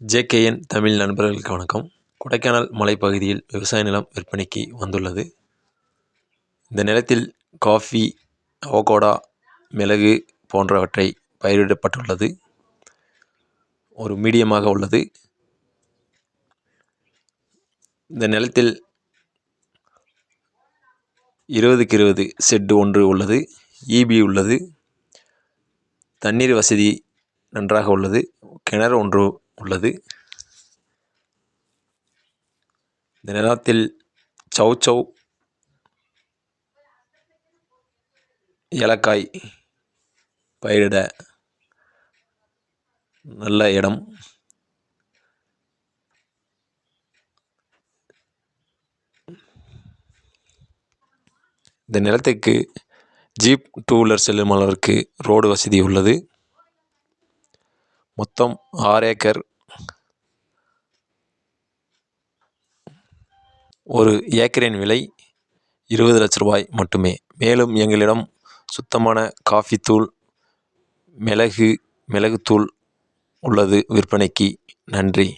JKN Tamil நண்பர்களுக்கு வணக்கம். கொடைக்கானல் மலைப்பகுதியில் விவசாய நிலம் விற்பனைக்கு வந்துள்ளது. இந்த நிலத்தில் காஃபி அவகோடா மிளகு போன்றவற்றை பயிரிடப்பட்டுள்ளது. ஒரு மீடியமாக உள்ளது. இந்த நிலத்தில் இருபதுக்கு இருபது செட்டு ஒன்று உள்ளது. ஈபி உள்ளது. தண்ணீர் வசதி நன்றாக உள்ளது. கிணறு ஒன்று உள்ளது. இந்த நிலத்தில் சௌசௌ ஏலக்காய் பயிரிட நல்ல இடம். இந்த நிலத்துக்கு ஜீப் டூ வீலர் செல்லும் அளவிற்கு ரோடு வசதி உள்ளது. மொத்தம் ஆறு ஏக்கர் ஒரு ஏக்கரின் விலை இருபது லட்ச ரூபாய் மட்டுமே. மேலும் எங்களிடம் சுத்தமான காஃபி தூள் மிளகு மிளகுத்தூள் உள்ளது. விற்பனைக்கு நன்றி.